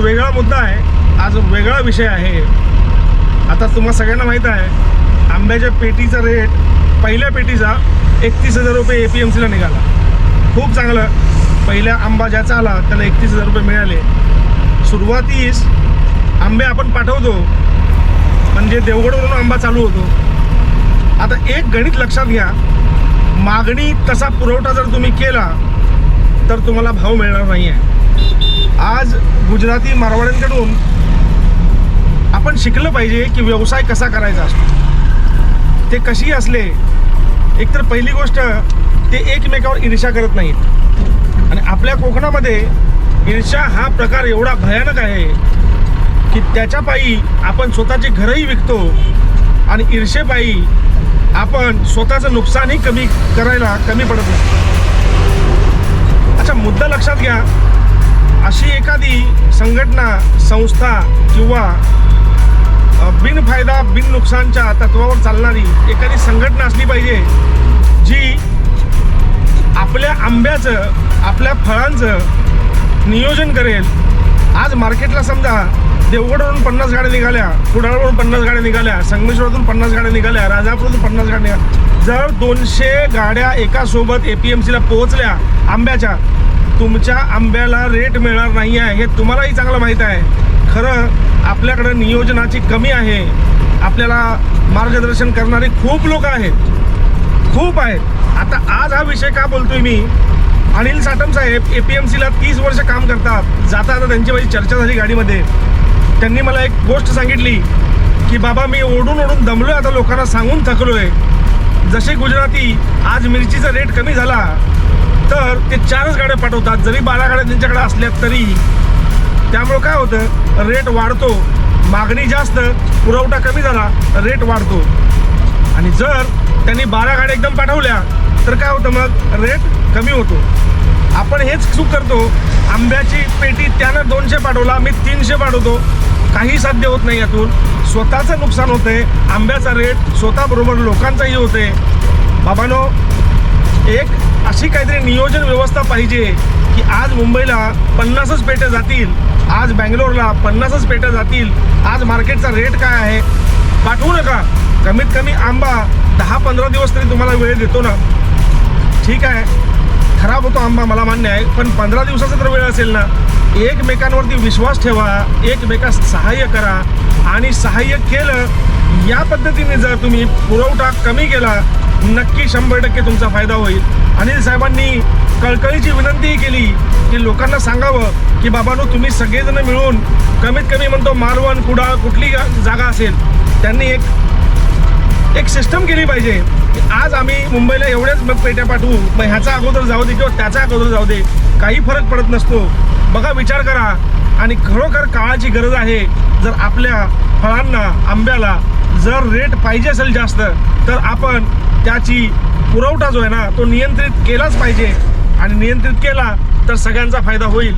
वेगळा मुद्दा आहे आज वेगळा विषय आहे आता तुम्हाला सगळ्यांना माहीत आहे आंब्याच्या पेटीचा रेट पहिल्या पेटीचा एकतीस हजार रुपये ए पी एम सीला निघाला. खूप चांगलं. पहिल्या आंबा ज्याचा आला त्याला एकतीस हजार रुपये मिळाले. सुरुवातीस आंबे आपण पाठवतो म्हणजे देवगडवरून आंबा चालू होतो. आता एक गणित लक्षात घ्या. मागणी तसा पुरवठा जर तुम्ही केला तर तुम्हाला भाव मिळणार नाही आहे आज गुजराती मारवाड्यांकडून आपण शिकलं पाहिजे की व्यवसाय कसा करायचा असतो. ते कशी असले एकतर पहिली गोष्ट ते एकमेकावर ईर्ष्या करत नाहीत. आणि आपल्या कोकणामध्ये ईर्ष्या हा प्रकार एवढा भयानक आहे की त्याच्यापायी आपण स्वतःची घरही विकतो आणि ईर्षेपायी आपण स्वतःचं नुकसानही कमी करायला कमी पडत नाही. अच्छा मुद्दा लक्षात घ्या. अशी एखादी संघटना संस्था किंवा बिनफायदा बिन नुकसानच्या तत्वावर चालणारी एखादी संघटना असली पाहिजे जी आपल्या आंब्याचं आपल्या फळांचं नियोजन करेल. आज मार्केटला समजा देवगडवरून पन्नास गाड्या निघाल्या कुडाळवरून पन्नास गाड्या निघाल्या संगमेश्वरातून पन्नास गाड्या निघाल्या राजापूरतून पन्नास गाड्या निघाल्या. जर दोनशे गाड्या एकासोबत ए पी एम सीला पोहोचल्या आंब्याच्या तुमच्या आंब्याला रेट मिळणार नाही आहे. हे तुम्हालाही चांगलं माहीत आहे. खरं आपल्याकडं नियोजनाची कमी आहे. आपल्याला मार्गदर्शन करणारे खूप लोक आहेत. खूप आहेत. आता आज हा विषय का बोलतोय मी? अनिल साटम साहेब ए पी एम सीला तीस वर्ष काम करतात. जाता आता त्यांची माझी चर्चा झाली गाडीमध्ये. त्यांनी मला एक गोष्ट सांगितली की बाबा मी ओढून ओढून दमलोय आता लोकांना सांगून थकलोय. जसे गुजराती आज मिरचीचा रेट कमी झाला. तर ते चारच गाड्या पाठवतात. जरी बारा गाड्या त्यांच्याकडे असल्या तरी. त्यामुळं काय होतं? रेट वाढतो. मागणी जास्त पुरवठा कमी झाला रेट वाढतो. आणि जर त्यांनी बारा गाड्या एकदम पाठवल्या तर काय होतं मग? रेट कमी होतो. आपण हेच चूक करतो. आंब्याची पेटी त्यानं दोनशे पाठवला मी तीनशे पाठवतो. काही साध्य होत नाही यातून. स्वतःचं नुकसान होतंय. आंब्याचा रेट स्वतःबरोबर लोकांचाही होते बाबानो एक अशी काहीतरी नियोजन व्यवस्था पाहिजे की आज मुंबईला पन्नासच पेट्या जातील आज बँगलोरला पन्नासच पेट्या जातील आज मार्केटचा रेट काय आहे? पाठवू नका. कमीत कमी आंबा दहा पंधरा दिवस तरी तुम्हाला वेळ देतो ना. ठीक आहे. खराब होतो आंबा मला मान्य आहे पण पंधरा दिवसाचा जर वेळ असेल ना. एकमेकांवरती विश्वास ठेवा एकमेकास सहाय्य करा आणि सहाय्य केलं या पद्धतीने जर तुम्ही पुरवठा कमी केला नक्की शंभर टक्के तुमचा फायदा होईल. अनिल साहेबांनी कळकळीची विनंतीही केली की लोकांना सांगावं की बाबांनो तुम्ही सगळेजण मिळून कमीत कमी म्हणतो मालवण कुडाळ कुठली जागा असेल त्यांनी एक एक सिस्टम केली पाहिजे. की आज आम्ही मुंबईला एवढ्याच मग पेट्या पाठवू मग ह्याचा अगोदर जाऊ दे किंवा त्याचा अगोदर जाऊ दे काही फरक पडत नसतो. बघा विचार करा. आणि खरोखर काळाची गरज आहे. जर आपल्या फळांना आंब्याला जर रेट पाहिजे असेल जास्त तर आपण त्याची पुरवठा जो आहे ना तो नियंत्रित केलाच पाहिजे. आणि नियंत्रित केला तर सगळ्यांचा फायदा होईल.